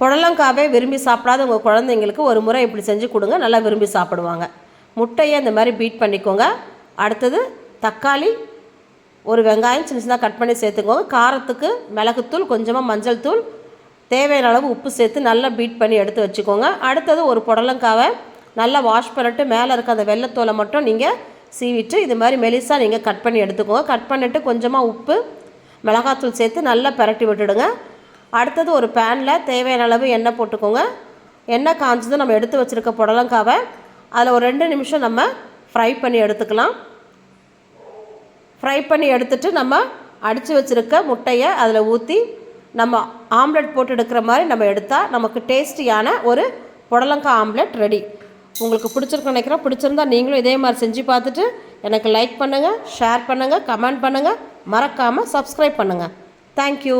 புடலங்காவே விரும்பி சாப்பிடாத உங்கள் குழந்தைங்களுக்கு ஒரு முறை இப்படி செஞ்சு கொடுங்க. நல்லா விரும்பி சாப்பிடுவாங்க. முட்டையை இந்த மாதிரி பீட் பண்ணிக்கோங்க. அடுத்தது தக்காளி ஒரு வெங்காயம் சின்ன சின்னதாக கட் பண்ணி சேர்த்துக்கோங்க. காரத்துக்கு மிளகுத்தூள் கொஞ்சமாக மஞ்சள் தூள் தேவையான அளவு உப்பு சேர்த்து நல்லா பீட் பண்ணி எடுத்து வச்சுக்கோங்க. அடுத்தது ஒரு புடலங்காவை நல்லா வாஷ் பண்ணிட்டு மேலே இருக்க அந்த வெள்ளத்தோலை மட்டும் நீங்கள் சீவிட்டு இது மாதிரி மெலிசாக நீங்கள் கட் பண்ணி எடுத்துக்கோங்க. கட் பண்ணிவிட்டு கொஞ்சமாக உப்பு மிளகாத்தூள் சேர்த்து நல்லா பிரட்டி விட்டுடுங்க. அடுத்தது ஒரு பேனில் தேவையான அளவு எண்ணெய் போட்டுக்கோங்க. எண்ணெய் காஞ்சதும் நம்ம எடுத்து வச்சுருக்க புடலங்காவை அதில் ஒரு ரெண்டு நிமிஷம் நம்ம ஃப்ரை பண்ணி எடுத்துக்கலாம். ஃப்ரை பண்ணி எடுத்துட்டு நம்ம அடித்து வச்சுருக்க முட்டையை அதில் ஊற்றி நம்ம ஆம்லெட் போட்டு எடுக்கிற மாதிரி நம்ம எடுத்தால் நமக்கு டேஸ்டியான ஒரு புடலங்காய் ஆம்லெட் ரெடி உங்களுக்கு பிடிச்சிருக்குன்னு நினைக்கிறேன். பிடிச்சிருந்தா நீங்களும் இதே மாதிரி செஞ்சு பார்த்துட்டு எனக்கு லைக் பண்ணுங்கள் ஷேர் பண்ணுங்கள் கமெண்ட் பண்ணுங்கள் மறக்காமல் சப்ஸ்கிரைப் பண்ணுங்கள் தேங்க்யூ